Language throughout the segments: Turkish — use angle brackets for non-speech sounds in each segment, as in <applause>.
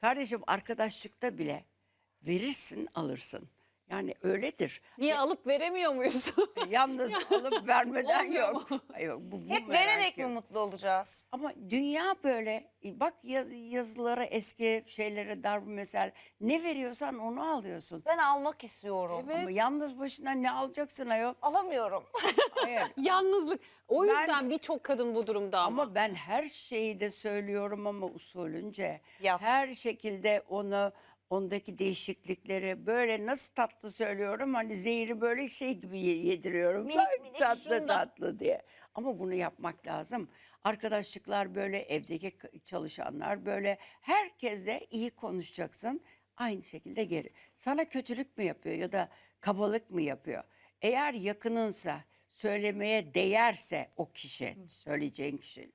Kardeşim arkadaşlıkta bile verirsin alırsın. Yani öyledir. Niye alıp veremiyor muyuz? Yalnız <laughs> alıp vermeden Olmuyor yok. Yok, bu, bu Hep merak vererek mi yok. mutlu olacağız? Ama dünya böyle. E, Bak yaz- yazılara eski şeylere darbe mesela ne veriyorsan onu alıyorsun. Ben almak istiyorum. Evet. Ama yalnız başına ne alacaksın ayol? Alamıyorum. <laughs> Hayır. Yalnızlık. O Ben- yüzden birçok kadın bu durumda ama. Ama ben her şeyi de söylüyorum ama usulünce. Yap. Her şekilde onu ondaki değişiklikleri böyle nasıl tatlı söylüyorum hani zehri böyle şey gibi ye- yediriyorum. Minik Ay, minik tatlı şundan. tatlı diye. Ama bunu yapmak lazım. Arkadaşlıklar böyle evdeki çalışanlar böyle herkesle iyi konuşacaksın. Aynı şekilde geri. Sana kötülük mü yapıyor ya da kabalık mı yapıyor? Eğer yakınınsa söylemeye değerse o kişi söyleyeceğin kişi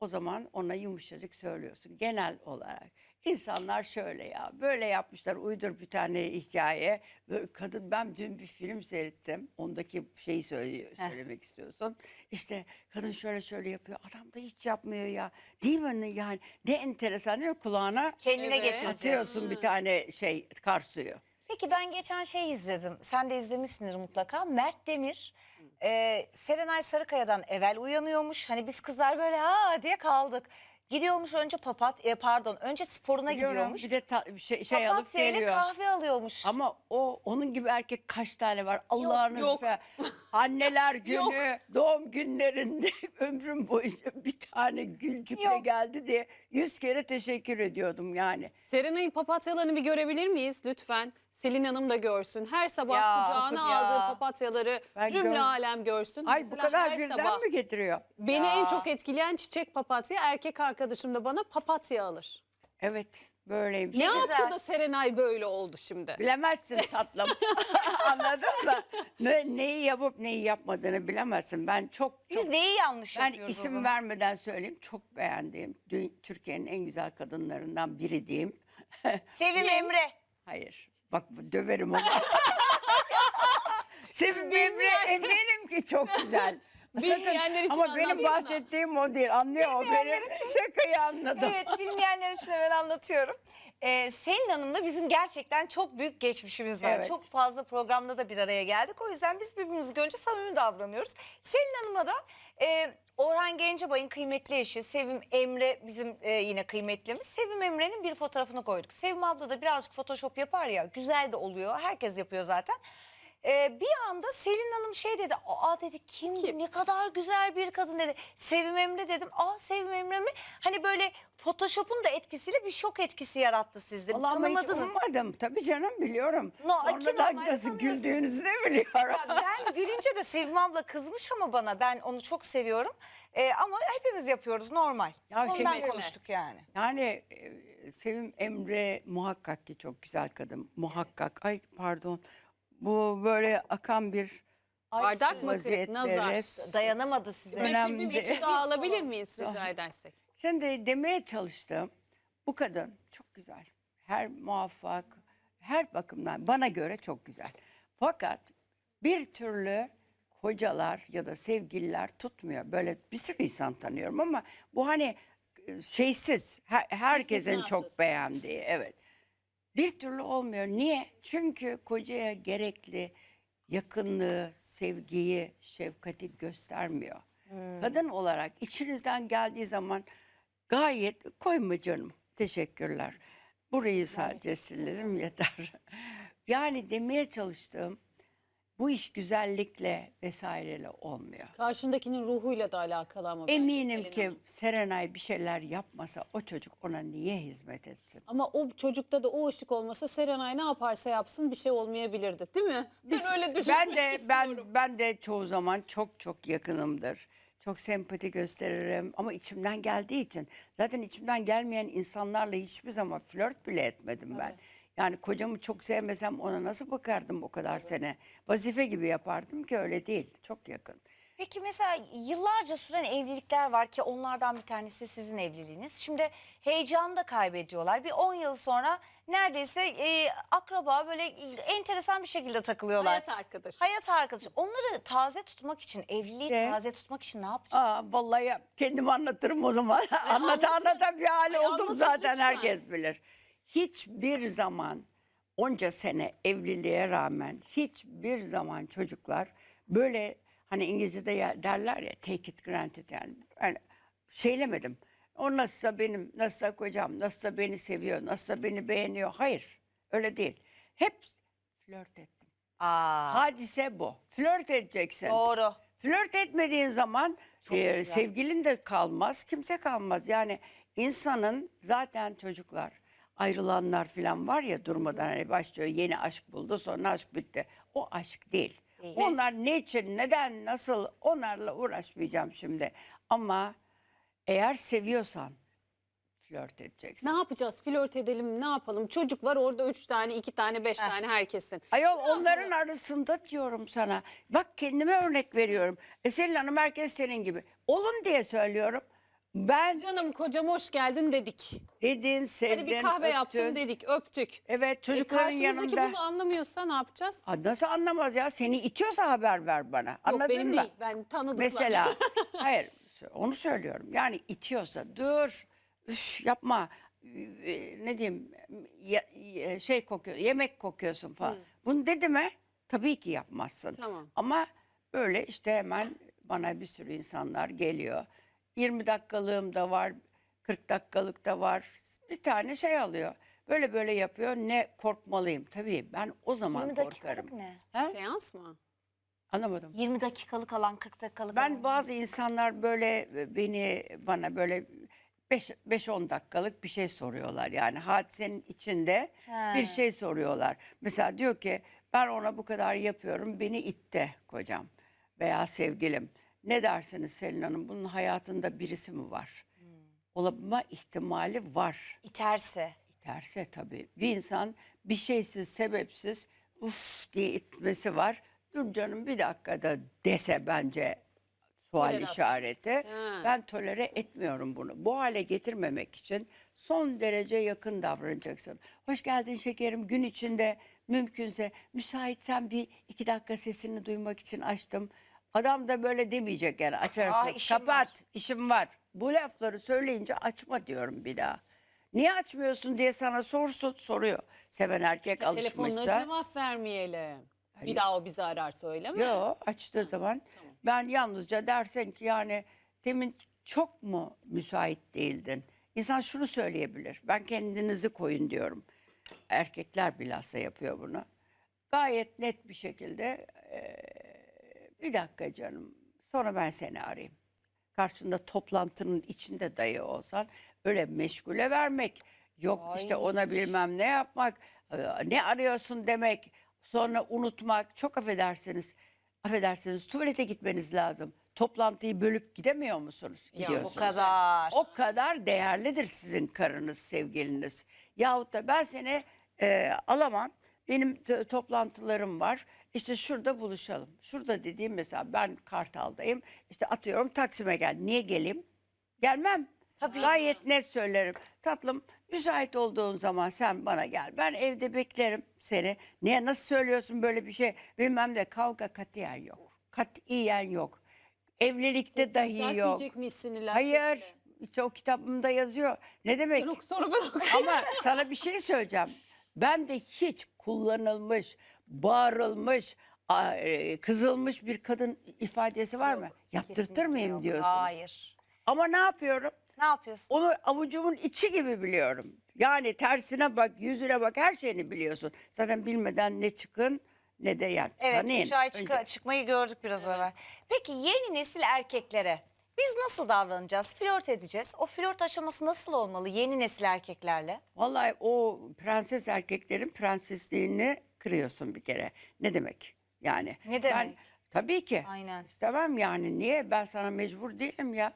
o zaman ona yumuşacık söylüyorsun genel olarak. İnsanlar şöyle ya böyle yapmışlar uydur bir tane hikaye. Böyle kadın ben dün bir film seyrettim. Ondaki şeyi söylüyor, söylemek istiyorsun. İşte kadın şöyle şöyle yapıyor. Adam da hiç yapmıyor ya. Değil mi yani? Ne enteresan değil mi? Kulağına Kendine Evet. getireceğiz. atıyorsun bir tane şey kar suyu. Peki ben geçen şey izledim. Sen de izlemişsindir mutlaka. Mert Demir e, Serenay Sarıkaya'dan evvel uyanıyormuş. Hani biz kızlar böyle ha diye kaldık. Gidiyormuş önce papat e, pardon önce sporuna Biliyorum, gidiyormuş. Bir de ta- şey, şey alıp Papatya ile geliyor. kahve alıyormuş. Ama o onun gibi erkek kaç tane var? Allah'ınızı Anneler <laughs> günü, Yok. doğum günlerinde <laughs> ömrüm boyunca bir tane gülcükle Yok. geldi diye yüz kere teşekkür ediyordum yani. Serenay'ın papatyalarını bir görebilir miyiz lütfen? Selin Hanım da görsün. Her sabah Ya, kucağına ya. aldığı papatyaları Ben cümle gör- alem görsün. Ay bu Mesela kadar her birden sabah mi getiriyor? Beni Ya. en çok etkileyen çiçek papatya. Erkek arkadaşım da bana papatya alır. Evet böyleymiş. Ne güzel. yaptı da Serenay böyle oldu şimdi? Bilemezsin <laughs> tatlım. <laughs> Anladın mı? Ne, neyi yapıp neyi yapmadığını bilemezsin. Ben çok biz çok neyi yanlış Ben yapıyoruz o isim zaman? vermeden söyleyeyim. Çok beğendiğim, dü- Türkiye'nin en güzel kadınlarından biri diyeyim. <laughs> Sevim Emre. Hayır. Bak döverim onu. <laughs> Sevim Emre eminim ki çok güzel. Bilmeyenler için Ama benim anlatsana. bahsettiğim o değil. Anlıyor o benim şakayı anladım. Evet bilmeyenler için hemen anlatıyorum. Ee, Selin Hanım'la bizim gerçekten çok büyük geçmişimiz var. Evet. Çok fazla programda da bir araya geldik. O yüzden biz birbirimizi görünce samimi davranıyoruz. Selin Hanım'a da e, Orhan Gencebay'ın kıymetli eşi Sevim Emre bizim e, yine kıymetlimiz. Sevim Emre'nin bir fotoğrafını koyduk. Sevim abla da birazcık photoshop yapar ya güzel de oluyor. Herkes yapıyor zaten. Ee, bir anda Selin Hanım şey dedi. Aa dedi kim, Kim? ne kadar güzel bir kadın dedi. Sevim Emre dedim. Aa Sevim Emre mi? Hani böyle Photoshop'un da etkisiyle bir şok etkisi yarattı sizde. Allah ama hiç Tanımadınız. Tabii canım biliyorum. No, ki Sonradan nasıl sanıyorsun. güldüğünüzü de <laughs> biliyorum. Ya ben gülünce de Sevim abla kızmış ama bana ben onu çok seviyorum. Ee, ama hepimiz yapıyoruz normal. Ya Ondan şimdi- konuştuk yani. Yani e, Sevim Emre muhakkak ki çok güzel kadın. Muhakkak. Ay pardon. Bu böyle akan bir Bardak mı kırık? Nazar. Dayanamadı size. Önemli Önemli bir içi daha alabilir miyiz rica edersek? Şimdi demeye çalıştım. Bu kadın çok güzel. Her muvaffak, her bakımdan bana göre çok güzel. Fakat bir türlü kocalar ya da sevgililer tutmuyor. Böyle bir sürü insan tanıyorum ama bu hani e, şeysiz, her- herkesin İstisnasız. çok beğendiği, evet. Bir türlü olmuyor. Niye? Çünkü kocaya gerekli yakınlığı, sevgiyi, şefkati göstermiyor. Kadın olarak içinizden geldiği zaman gayet koyma canım. Teşekkürler. Burayı sadece silerim yeter. <laughs> Yani demeye çalıştığım bu iş güzellikle vesaireyle olmuyor. Karşındakinin ruhuyla da alakalı ama bence Eminim Selin ki Hanım. Serenay bir şeyler yapmasa o çocuk ona niye hizmet etsin? Ama o çocukta da o ışık olmasa Serenay ne yaparsa yapsın bir şey olmayabilirdi değil mi? Ben öyle düşünmek Ben de istiyorum. ben ben de çoğu zaman çok çok yakınımdır. Çok sempati gösteririm ama içimden geldiği için zaten içimden gelmeyen insanlarla hiçbir zaman flört bile etmedim ben. Yani kocamı çok sevmesem ona nasıl bakardım o kadar sene? Vazife gibi yapardım ki öyle değil. Çok yakın. Peki mesela yıllarca süren evlilikler var ki onlardan bir tanesi sizin evliliğiniz. Şimdi heyecanı da kaybediyorlar. Bir 10 yıl sonra neredeyse e, akraba böyle enteresan bir şekilde takılıyorlar. Hayat arkadaşı. Hayat arkadaşı. Onları taze tutmak için, evliliği Evet. taze tutmak için ne yapacağız? Aa vallahi kendim anlatırım o zaman. <laughs> Anlata anlatın. anlata bir hale Ay, oldum anlatın zaten lütfen. herkes bilir. Hiçbir zaman onca sene evliliğe rağmen hiçbir zaman çocuklar böyle hani İngilizce'de derler ya take it granted yani ben şeylemedim. O nasılsa benim, nasılsa kocam, nasılsa beni seviyor, nasılsa beni beğeniyor. Hayır öyle değil. Hep flört ettim. Aa, Hadise bu. Flört edeceksin. doğru. Flört etmediğin zaman Çok e, güzel. sevgilin de kalmaz, kimse kalmaz. Yani insanın zaten çocuklar, ayrılanlar falan var ya durmadan hani başlıyor yeni aşk buldu sonra aşk bitti. O aşk değil. Değil. Onlar ne için, neden, nasıl onlarla uğraşmayacağım şimdi. Ama eğer seviyorsan flört edeceksin. Ne yapacağız? Flört edelim, ne yapalım? Çocuk var orada üç tane, iki tane, beş tane herkesin. Ayol onların arasında diyorum sana. Bak kendime örnek veriyorum. E Selin Hanım herkes senin gibi. Olun diye söylüyorum. Ben Canım kocam hoş geldin dedik. dedin, sevdin, Hadi bir kahve öptün. dedik, öptük. Evet E çocukların karşımızdaki yanında. bunu anlamıyorsa ne yapacağız? Aa, nasıl anlamaz ya? Seni itiyorsa haber ver bana. Anladın Yok benim mı? değil, ben tanıdıklar. Mesela <laughs> hayır onu söylüyorum. Yani itiyorsa dur üş, yapma Ee, ne diyeyim ya- ya- şey kokuyor yemek kokuyorsun falan. Bunu dedi mi tabii ki yapmazsın. Tamam. Ama böyle işte hemen bana bir sürü insanlar geliyor. 20 dakikalığım da var 40 dakikalık da var bir tane şey alıyor. Böyle böyle yapıyor ne korkmalıyım tabii ben o zaman 20 korkarım. dakikalık ne? Ha? Seans mı? Anlamadım. 20 dakikalık alan 40 dakikalık Ben alan. bazı insanlar böyle e, beni bana böyle 5-10 dakikalık bir şey soruyorlar. Yani hadisenin içinde bir He. şey soruyorlar. Mesela diyor ki ben ona bu kadar yapıyorum beni itti kocam veya sevgilim. Ne dersiniz Selin Hanım bunun hayatında birisi mi var? Olabilme ihtimali var. İterse. İterse tabii. Bir insan bir şeysiz, sebepsiz uf diye itmesi var. Dur canım bir dakikada dese bence sual Tolerasyon. işareti. Ha. Ben tolere etmiyorum bunu. Bu hale getirmemek için son derece yakın davranacaksın. Hoş geldin şekerim. Gün içinde mümkünse müsaitsen bir iki dakika sesini duymak için açtım. Adam da böyle demeyecek yani açarsın. Aa, işim Kapat var. işim var. Bu lafları söyleyince açma diyorum bir daha. Niye açmıyorsun diye sana sorsun soruyor. Seven erkek Ya telefonuna alışmışsa. cevap vermeyelim. Hayır. Bir daha o bizi arar söyleme. Yok açtığı zaman ben yalnızca dersen ki yani demin çok mu müsait değildin? İnsan şunu söyleyebilir. Ben kendinizi koyun diyorum. Erkekler bilhassa yapıyor bunu. Gayet net bir şekilde eee, bir dakika canım sonra ben seni arayayım. Karşında toplantının içinde dayı olsan öyle meşgule vermek. Yok işte Ay. ona bilmem ne yapmak. eee, Ne arıyorsun demek. Sonra unutmak. Çok affedersiniz. Affedersiniz tuvalete gitmeniz lazım. Toplantıyı bölüp gidemiyor musunuz? Ya, o O Gidiyorsunuz. kadar. O kadar değerlidir sizin karınız, sevgiliniz. Yahut da ben seni e, alamam. Benim toplantılarım var. İşte şurada buluşalım. Şurada dediğim mesela ben Kartal'dayım. İşte atıyorum Taksim'e gel. Niye geleyim? Gelmem. Tabii. Gayet net söylerim. Tatlım müsait olduğun zaman sen bana gel. Ben evde beklerim seni. Niye nasıl söylüyorsun böyle bir şey? Bilmem de kavga katiyen yok. Katiyen yok. Evlilikte Sesini dahi yok. miyiz? Hayır. İşte o kitabımda yazıyor. Ne demek? Oku sonra ben okuyayım. Ama sana bir şey söyleyeceğim. Ben de hiç kullanılmış, bağırılmış, e, kızılmış bir kadın ifadesi var mı? Yaptırtır mıyım yok. diyorsunuz. Hayır. Ama ne yapıyorum? Ne yapıyorsun? Onu avucumun içi gibi biliyorum. Yani tersine bak, yüzüne bak, her şeyini biliyorsun. Zaten bilmeden ne çıkın ne de yani. Evet tanıyın üç ay çık- önce. çıkmayı gördük biraz evvel. Peki yeni nesil erkeklere biz nasıl davranacağız? Flört edeceğiz. O flört aşaması nasıl olmalı yeni nesil erkeklerle? Vallahi o prenses erkeklerin prensesliğini kırıyorsun bir kere. Ne demek? Yani. Ne Ben, demek? tabii ki. Aynen. İstemem yani. Niye? Ben sana mecbur değilim ya.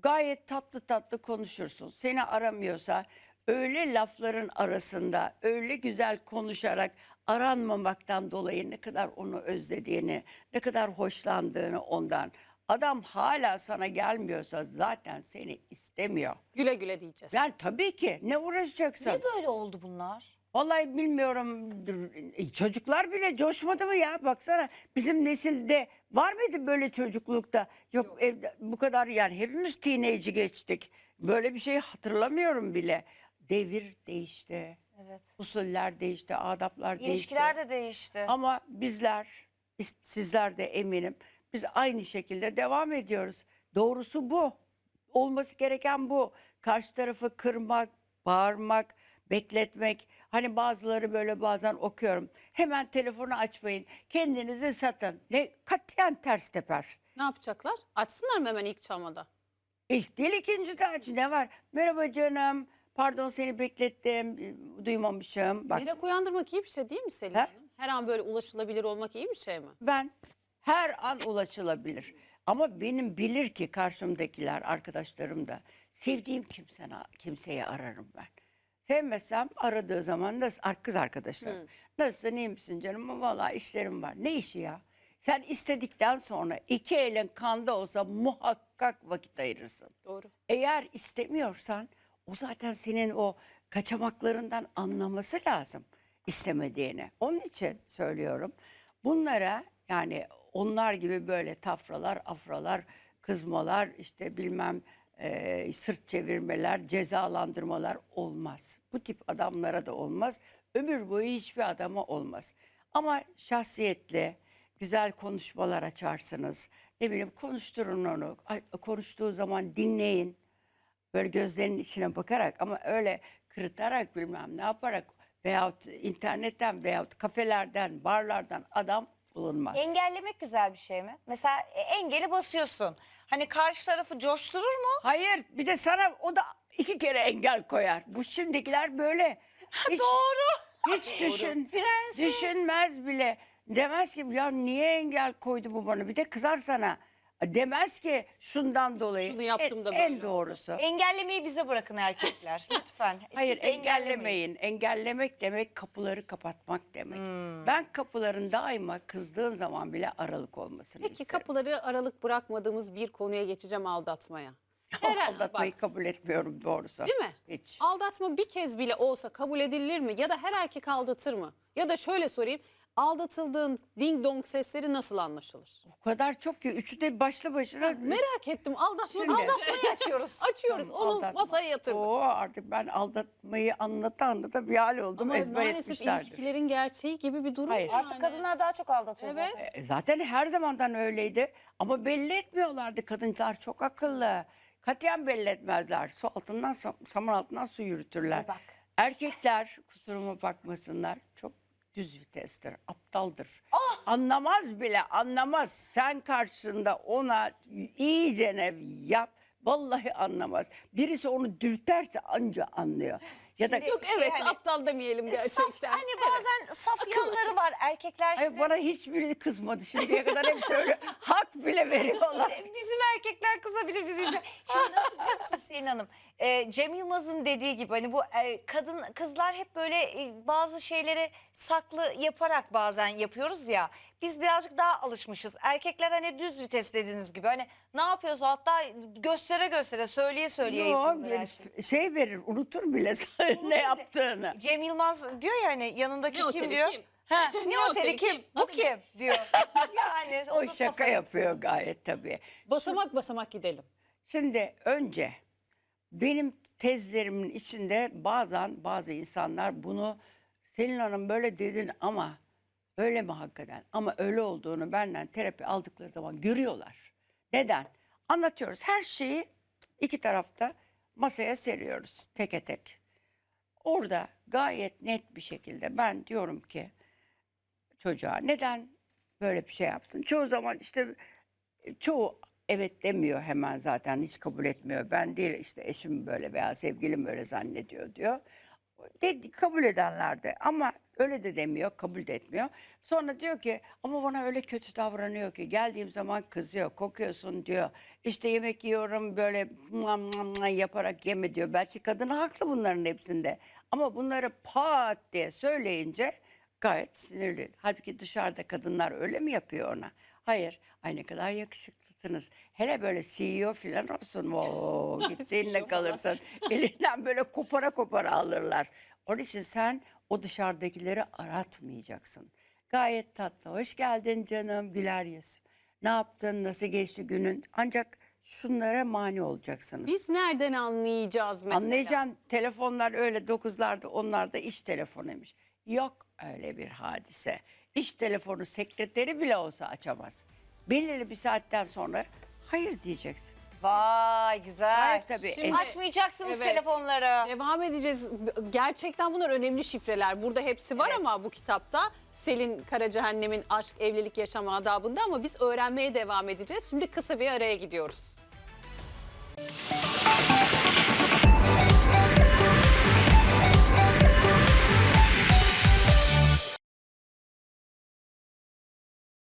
Gayet tatlı tatlı konuşursun. Seni aramıyorsa öyle lafların arasında öyle güzel konuşarak aranmamaktan dolayı ne kadar onu özlediğini, ne kadar hoşlandığını ondan. Adam hala sana gelmiyorsa zaten seni istemiyor. Güle güle diyeceğiz. Yani tabii ki ne uğraşacaksın? Ne böyle oldu bunlar? Vallahi bilmiyorum. E, Çocuklar bile coşmadı mı ya? Baksana bizim nesilde var mıydı böyle çocuklukta? Yok, evde bu kadar yani hepimiz teenage'i geçtik. Böyle bir şey hatırlamıyorum bile. devir değişti. Evet. Usuller değişti, adaplar değişti. İlişkiler de değişti. Ama bizler, biz- sizler de eminim, biz aynı şekilde devam ediyoruz. Doğrusu bu. Olması gereken bu. Karşı tarafı kırmak, bağırmak, bekletmek. Hani bazıları böyle bazen okuyorum. Hemen telefonu açmayın. Kendinizi satın. Ne katiyen ters teper. Ne yapacaklar? Açsınlar mı hemen ilk çalmada? İlk değil ikinci de aç. Ne var? Merhaba canım. Pardon seni beklettim. Duymamışım. Bak Merak uyandırmak iyi bir şey değil mi Selin He? Hanım? Her an böyle ulaşılabilir olmak iyi bir şey mi? ben her an ulaşılabilir. Ama benim bilir ki karşımdakiler, arkadaşlarım da sevdiğim kimse, kimseyi ararım ben. Sevmesem aradığı zaman nasıl ar- kız arkadaşlarım. Nasılsın iyi misin canım? Vallahi işlerim var. Ne işi ya? Sen istedikten sonra iki elin kanda olsa muhakkak vakit ayırırsın. Doğru. Eğer istemiyorsan o zaten senin o kaçamaklarından anlaması lazım istemediğini. Onun için söylüyorum. Bunlara yani onlar gibi böyle tafralar, afralar, kızmalar, işte bilmem e, sırt çevirmeler, cezalandırmalar olmaz. Bu tip adamlara da olmaz. Ömür boyu hiçbir adama olmaz. Ama şahsiyetli, güzel konuşmalar açarsınız. Ne bileyim konuşturun onu. Konuştuğu zaman dinleyin. Böyle gözlerinin içine bakarak ama öyle kırıtarak bilmem ne yaparak veyahut internetten veyahut kafelerden, barlardan adam bulunmaz. Engellemek güzel bir şey mi? Mesela e, engeli basıyorsun. Hani karşı tarafı coşturur mu? Hayır bir de sana o da iki kere engel koyar. Bu şimdikiler böyle. Hiç, Doğru. Hiç düşün, Prenses. düşünmez bile. Demez ki ya niye engel koydu bu bana? Bir de kızar sana. Demez ki şundan dolayı. Şunu yaptım en, da En böyle doğrusu. Engellemeyi bize bırakın erkekler. <laughs> Lütfen. Siz Hayır engellemeyin. Engellemek demek kapıları kapatmak demek. Hmm. Ben kapıların daima kızdığın zaman bile aralık olmasını Peki isterim. kapıları aralık bırakmadığımız bir konuya geçeceğim aldatmaya. Her- <laughs> Aldatmayı bak, kabul etmiyorum doğrusu. Değil mi? Hiç. Aldatma bir kez bile olsa kabul edilir mi? Ya da her erkek aldatır mı? Ya da şöyle sorayım. Aldatıldığın ding dong sesleri nasıl anlaşılır? O kadar çok ki üçü de başlı başına. Merak ettim aldatma. Şimdi- Aldatmayı açıyoruz. <laughs> Açıyoruz onu Aldatma. masaya yatırdık. Oo, artık ben aldatmayı anlata anlata bir hal oldum. Ama Ezber maalesef etmişlerdir. ilişkilerin gerçeği gibi bir durum Hayır. yani. Artık kadınlar daha çok aldatıyor Evet. zaten. E, Zaten her zamandan öyleydi ama belli etmiyorlardı. Kadınlar çok akıllı. Katiyen belli etmezler. Su altından, sam- saman altından su yürütürler. Bak. Erkekler kusuruma bakmasınlar çok düz vitestir, aptaldır. Ah! Anlamaz bile anlamaz. Sen karşısında ona iyicene yap. Vallahi anlamaz. Birisi onu dürterse anca anlıyor. Ya da Şimdi- Yok Şey evet hani- aptal demeyelim gerçekten. Saf, hani Evet. bazen saf yanları var. Erkekler Ay, şimdi... bana hiçbiri kızmadı şimdiye kadar hep öyle <laughs> hak bile veriyorlar. Bizim erkekler kızabilir bizi. izle- Şimdi nasıl biliyor musun Selin Hanım? Ee, Cem Yılmaz'ın dediği gibi hani bu e, kadın kızlar hep böyle e, bazı şeyleri saklı yaparak bazen yapıyoruz ya. Biz birazcık daha alışmışız. Erkekler hani düz vites dediğiniz gibi hani ne yapıyorsa hatta göstere göstere söyleye söyleye yapıyorlar her şeyi. şey verir unutur bile <laughs> ne yaptığını. Cem Yılmaz diyor ya hani yanındaki Ne kim oteli diyor? kim? Ha, ne, oteli kim? Bu Adı kim diyor. <laughs> yani O da şaka safa yapıyor gayet tabii. Basamak basamak gidelim. Şimdi önce benim tezlerimin içinde bazen bazı insanlar bunu Selin Hanım böyle dedin ama öyle mi hakikaten? Ama öyle olduğunu benden terapi aldıkları zaman görüyorlar. Neden? Anlatıyoruz. Her şeyi iki tarafta masaya seriyoruz teke tek. Orada gayet net bir şekilde ben diyorum ki çocuğa neden böyle bir şey yaptın? Çoğu zaman işte çoğu evet demiyor hemen zaten hiç kabul etmiyor. Ben değil işte eşim böyle veya sevgilim böyle zannediyor diyor. Dedi, kabul edenler de ama öyle de demiyor, kabul de etmiyor. Sonra diyor ki ama bana öyle kötü davranıyor ki geldiğim zaman kızıyor, kokuyorsun diyor. İşte yemek yiyorum böyle mua mua yaparak yeme diyor. Belki kadın haklı bunların hepsinde. Ama bunları pat diye söyleyince gayet sinirli. Halbuki dışarıda kadınlar öyle mi yapıyor ona? Hayır. Ay ne kadar yakışıklısınız. Hele böyle CEO <laughs> falan olsun. Oo, gittiğinle kalırsın. Elinden böyle kopara kopara alırlar. Onun için sen o dışarıdakileri aratmayacaksın. Gayet tatlı. Hoş geldin canım. Güler yüz. Ne yaptın? Nasıl geçti günün? Ancak şunlara mani olacaksınız. Biz nereden anlayacağız mesela? Anlayacağım telefonlar öyle dokuzlarda onlarda iş telefonuymuş. Yok öyle bir hadise. İş telefonu sekreteri bile olsa açamaz. Belirli bir saatten sonra hayır diyeceksin. Vay güzel. Gayet tabii. Şimdi- es- Açmayacaksınız Evet. telefonları. Devam edeceğiz. Gerçekten bunlar önemli şifreler. Burada hepsi var Evet. ama bu kitapta Selin Karacahennem'in aşk, evlilik, yaşam adabında ama biz öğrenmeye devam edeceğiz. Şimdi kısa bir araya gidiyoruz.